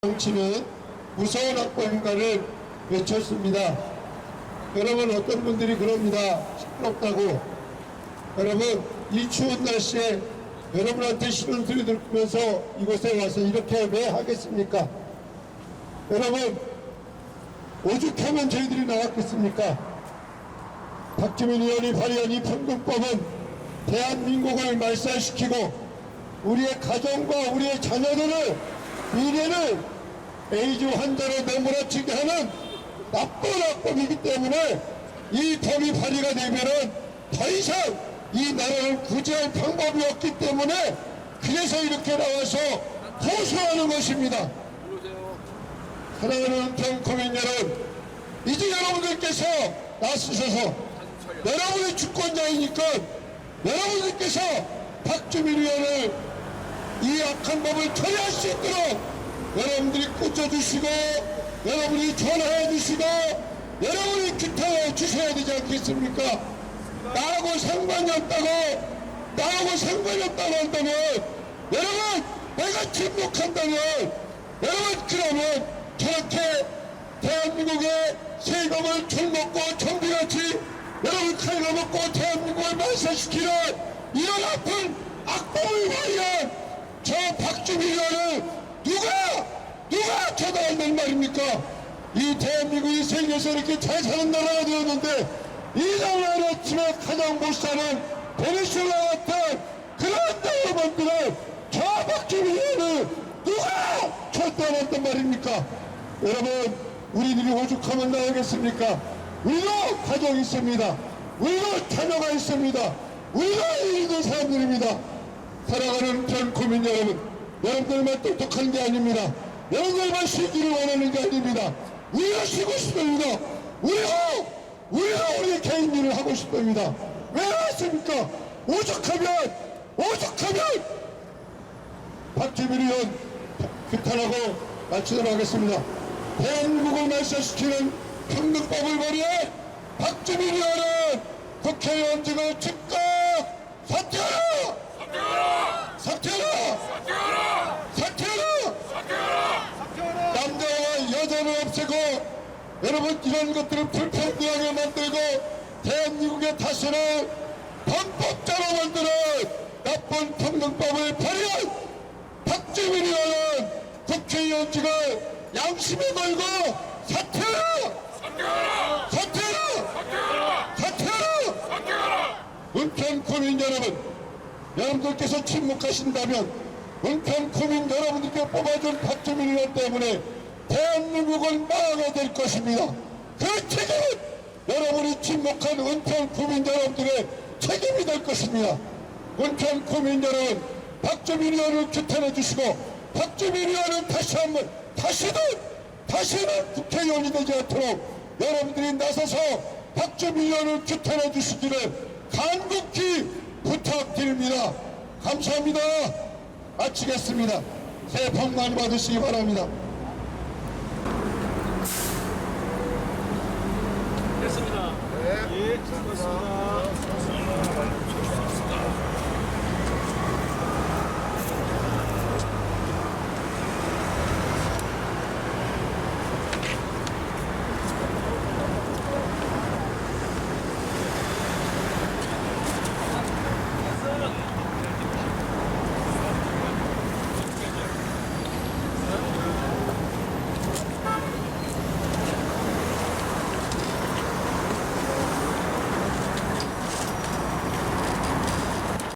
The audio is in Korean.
정치는 무서운 악보인가를 외쳤습니다. 여러분 어떤 분들이 그럽니다. 시끄럽다고. 여러분 이 추운 날씨에 여러분한테 소리 들으면서 이곳에 와서 이렇게 왜 하겠습니까? 여러분 오죽하면 저희들이 나왔겠습니까? 박주민 의원이 발의한 이 평등법은 대한민국을 말살시키고 우리의 가정과 우리의 자녀들을 미래를 에이즈 환자로 내몰아치게 하는 나쁜 악법이기 때문에 이 법이 발의가 되면은 더 이상 이 나라를 구제할 방법이 없기 때문에 그래서 이렇게 나와서 호소하는 것입니다. 사랑하는 평코민 여러분, 이제 여러분들께서 나서셔서 여러분의 주권자이니까 여러분들께서 박주민 의원을 이 악한 법을 처리할 수 있도록 여러분들이 꽂아주시고 여러분이 전화해 주시고 여러분이 기타해 주셔야 되지 않겠습니까? 나하고 상관이 없다고 나하고 상관이 없다고 한다면 여러분 내가 침묵한다면 여러분 그러면 저렇게 대한민국의 세금을 줄먹고 정비같이 여러분 칼로 먹고 대한민국을 말살시키는 이런 아픈 악법을 발휘한 저 박주민 의원을 누가 누가 말입니까? 이 대한민국이 세계에서 이렇게 잘 사는 나라가 되었는데 이 나라의 집에 가장 못 사는 베네수엘라 같은 그런 나라 만들어 의원을 누가 쳐다한단 말입니까? 여러분 우리들이 오죽하면 나가겠습니까? 우리도 가정이 있습니다. 우리도 자녀가 있습니다. 우리도 일있는 사람들입니다. 사랑하는 전 국민 여러분, 여러분들만 똑똑한 게 아닙니다. 여러분들만 쉬기를 원하는 게 아닙니다. 우리가 쉬고 싶습니다. 우리가, 우리가 우리 개인 일을 하고 싶습니다. 왜 왔습니까? 오죽하면, 오죽하면, 박주민 의원 규탄하고 마치도록 하겠습니다. 대한민국을 말살시키는 평등법을 발의해 박주민 의원은 국회의원직을 즉각 사퇴하라! 사퇴하라! 사퇴하라! 남자와 여자를 없애고 여러분 이런 것들을 불평등하게 만들고 대한민국의 다스를 범법자로 만드는 나쁜 평등법을 발의한 박주민 의원은 국회의원직을 양심에 걸고 사퇴하라! 사퇴하라! 사퇴하라! 은평 국민 여러분, 여러분들께서 침묵하신다면 은평 국민 여러분들께 뽑아준 박주민 의원 때문에 대한민국은 망하게 될 것입니다. 그 책임은 여러분이 침묵한 은평 국민 여러분들의 책임이 될 것입니다. 은평 국민 여러분, 박주민 의원을 규탄해 주시고 박주민 의원은 다시 한번 다시는 다시는 국회의원이 되지 않도록 여러분들이 나서서 박주민 의원을 규탄해 주시기를 간곡히 부탁드립니다. 감사합니다. 마치겠습니다. 새해 복 많이 받으시기 바랍니다. 예, 수고하셨습니다.